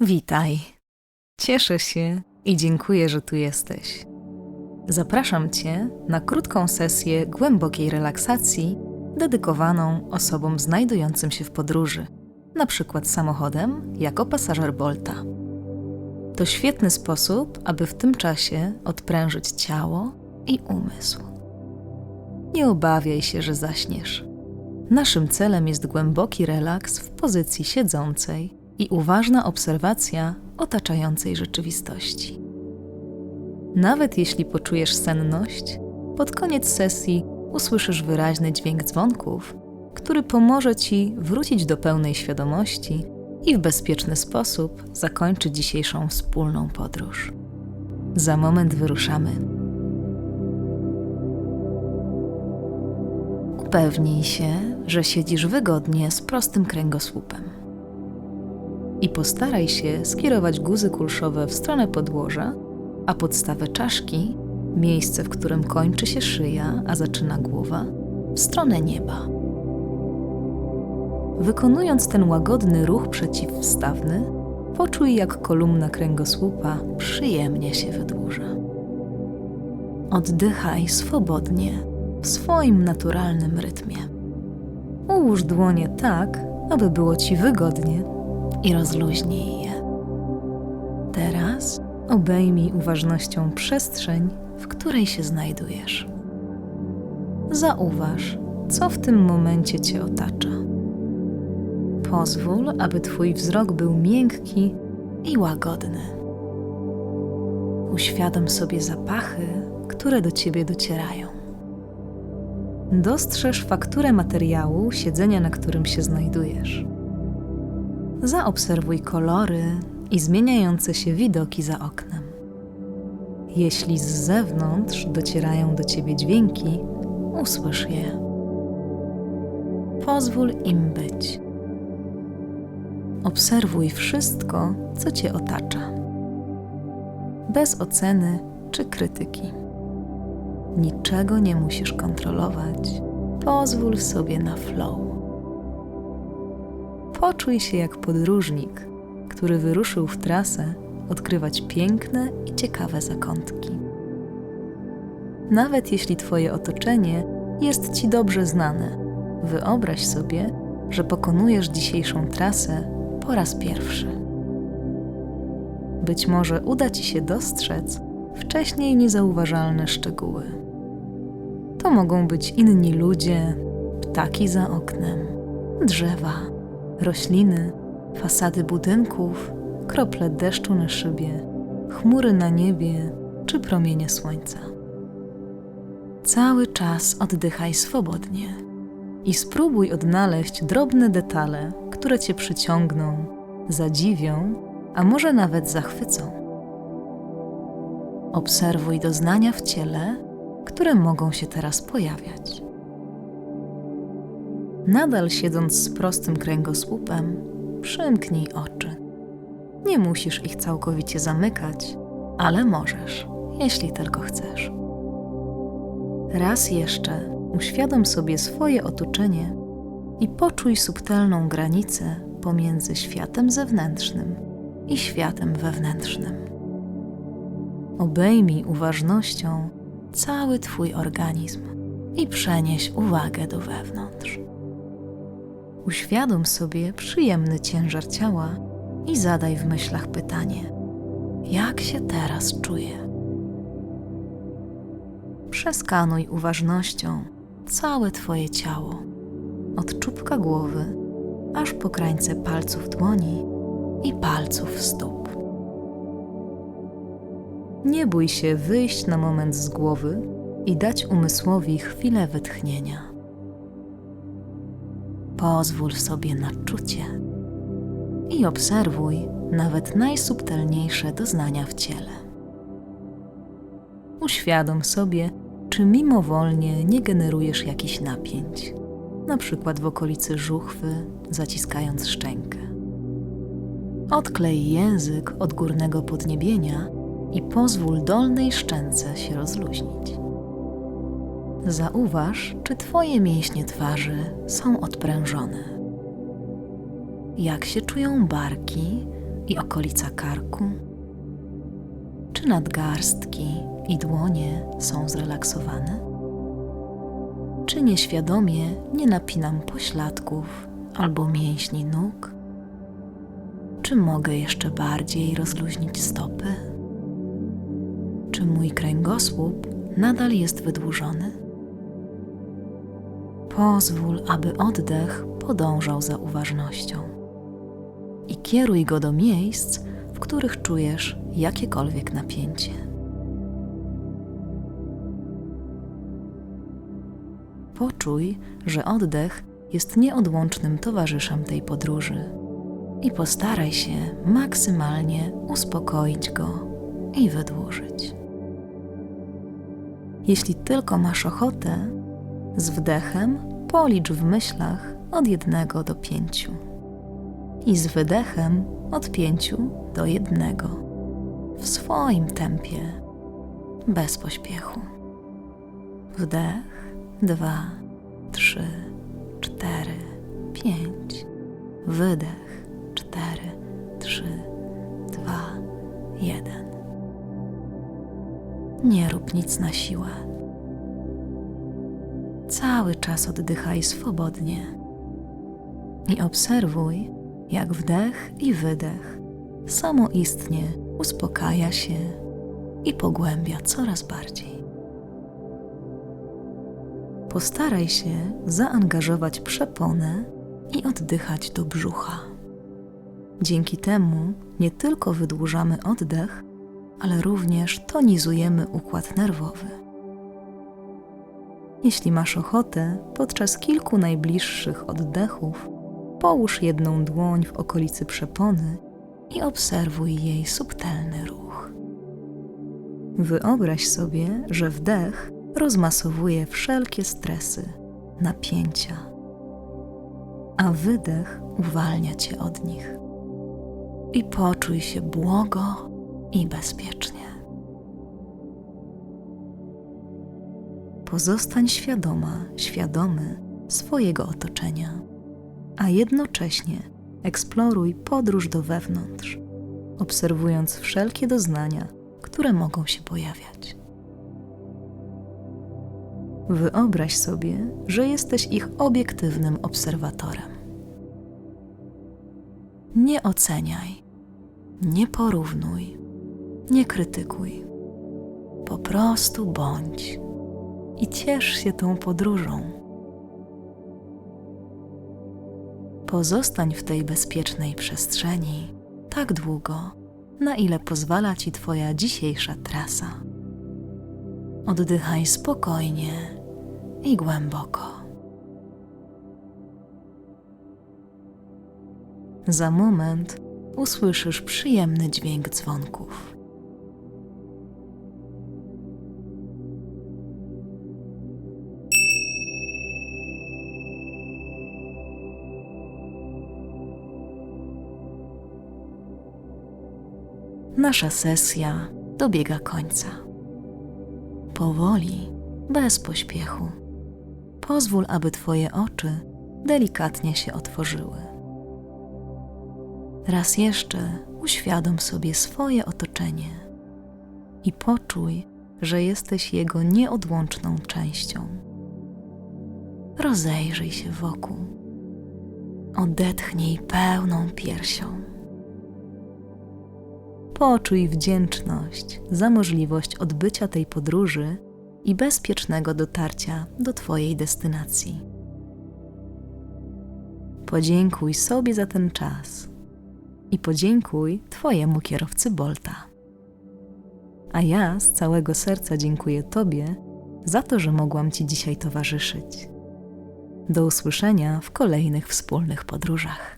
Witaj. Cieszę się i dziękuję, że tu jesteś. Zapraszam Cię na krótką sesję głębokiej relaksacji dedykowaną osobom znajdującym się w podróży, na przykład samochodem jako pasażer Bolta. To świetny sposób, aby w tym czasie odprężyć ciało i umysł. Nie obawiaj się, że zaśniesz. Naszym celem jest głęboki relaks w pozycji siedzącej i uważna obserwacja otaczającej rzeczywistości. Nawet jeśli poczujesz senność, pod koniec sesji usłyszysz wyraźny dźwięk dzwonków, który pomoże ci wrócić do pełnej świadomości i w bezpieczny sposób zakończyć dzisiejszą wspólną podróż. Za moment wyruszamy. Upewnij się, że siedzisz wygodnie z prostym kręgosłupem. I postaraj się skierować guzy kulszowe w stronę podłoża, a podstawę czaszki, miejsce, w którym kończy się szyja, a zaczyna głowa, w stronę nieba. Wykonując ten łagodny ruch przeciwstawny, poczuj, jak kolumna kręgosłupa przyjemnie się wydłuża. Oddychaj swobodnie, w swoim naturalnym rytmie. Ułóż dłonie tak, aby było ci wygodnie i rozluźnij je. Teraz obejmij uważnością przestrzeń, w której się znajdujesz. Zauważ, co w tym momencie cię otacza. Pozwól, aby Twój wzrok był miękki i łagodny. Uświadom sobie zapachy, które do Ciebie docierają. Dostrzeż fakturę materiału siedzenia, na którym się znajdujesz. Zaobserwuj kolory i zmieniające się widoki za oknem. Jeśli z zewnątrz docierają do Ciebie dźwięki, usłysz je. Pozwól im być. Obserwuj wszystko, co Cię otacza. Bez oceny czy krytyki. Niczego nie musisz kontrolować. Pozwól sobie na flow. Poczuj się jak podróżnik, który wyruszył w trasę odkrywać piękne i ciekawe zakątki. Nawet jeśli Twoje otoczenie jest Ci dobrze znane, wyobraź sobie, że pokonujesz dzisiejszą trasę po raz pierwszy. Być może uda Ci się dostrzec wcześniej niezauważalne szczegóły. To mogą być inni ludzie, ptaki za oknem, drzewa, rośliny, fasady budynków, krople deszczu na szybie, chmury na niebie czy promienie słońca. Cały czas oddychaj swobodnie i spróbuj odnaleźć drobne detale, które Cię przyciągną, zadziwią, a może nawet zachwycą. Obserwuj doznania w ciele, które mogą się teraz pojawiać. Nadal siedząc z prostym kręgosłupem, przymknij oczy. Nie musisz ich całkowicie zamykać, ale możesz, jeśli tylko chcesz. Raz jeszcze uświadom sobie swoje otoczenie i poczuj subtelną granicę pomiędzy światem zewnętrznym i światem wewnętrznym. Obejmij uważnością cały Twój organizm i przenieś uwagę do wewnątrz. Uświadom sobie przyjemny ciężar ciała i zadaj w myślach pytanie: jak się teraz czuję? Przeskanuj uważnością całe Twoje ciało, od czubka głowy aż po krańce palców dłoni i palców stóp. Nie bój się wyjść na moment z głowy i dać umysłowi chwilę wytchnienia. Pozwól sobie na czucie i obserwuj nawet najsubtelniejsze doznania w ciele. Uświadom sobie, czy mimowolnie nie generujesz jakichś napięć, na przykład w okolicy żuchwy, zaciskając szczękę. Odklej język od górnego podniebienia i pozwól dolnej szczęce się rozluźnić. Zauważ, czy Twoje mięśnie twarzy są odprężone. Jak się czują barki, i okolica karku? Czy nadgarstki i dłonie są zrelaksowane? Czy nieświadomie nie napinam pośladków albo mięśni nóg? Czy mogę jeszcze bardziej rozluźnić stopy? Czy mój kręgosłup nadal jest wydłużony? Pozwól, aby oddech podążał za uważnością i kieruj go do miejsc, w których czujesz jakiekolwiek napięcie. Poczuj, że oddech jest nieodłącznym towarzyszem tej podróży i postaraj się maksymalnie uspokoić go i wydłużyć. Jeśli tylko masz ochotę, z wdechem policz w myślach od jednego do pięciu i z wydechem od pięciu do jednego w swoim tempie, bez pośpiechu. Wdech, dwa, trzy, cztery, pięć. Wydech, cztery, trzy, dwa, jeden. Nie rób nic na siłę. Cały czas oddychaj swobodnie i obserwuj, jak wdech i wydech samoistnie uspokaja się i pogłębia coraz bardziej. Postaraj się zaangażować przeponę i oddychać do brzucha. Dzięki temu nie tylko wydłużamy oddech, ale również tonizujemy układ nerwowy. Jeśli masz ochotę, podczas kilku najbliższych oddechów połóż jedną dłoń w okolicy przepony i obserwuj jej subtelny ruch. Wyobraź sobie, że wdech rozmasowuje wszelkie stresy, napięcia, a wydech uwalnia cię od nich. I poczuj się błogo i bezpiecznie. Pozostań świadoma, świadomy swojego otoczenia, a jednocześnie eksploruj podróż do wewnątrz, obserwując wszelkie doznania, które mogą się pojawiać. Wyobraź sobie, że jesteś ich obiektywnym obserwatorem. Nie oceniaj, nie porównuj, nie krytykuj. Po prostu bądź i ciesz się tą podróżą. Pozostań w tej bezpiecznej przestrzeni tak długo, na ile pozwala ci Twoja dzisiejsza trasa. Oddychaj spokojnie i głęboko. Za moment usłyszysz przyjemny dźwięk dzwonków. Nasza sesja dobiega końca. Powoli, bez pośpiechu, pozwól, aby Twoje oczy delikatnie się otworzyły. Raz jeszcze uświadom sobie swoje otoczenie i poczuj, że jesteś jego nieodłączną częścią. Rozejrzyj się wokół. Odetchnij pełną piersią. Poczuj wdzięczność za możliwość odbycia tej podróży i bezpiecznego dotarcia do Twojej destynacji. Podziękuj sobie za ten czas i podziękuj Twojemu kierowcy Bolta. A ja z całego serca dziękuję Tobie za to, że mogłam Ci dzisiaj towarzyszyć. Do usłyszenia w kolejnych wspólnych podróżach.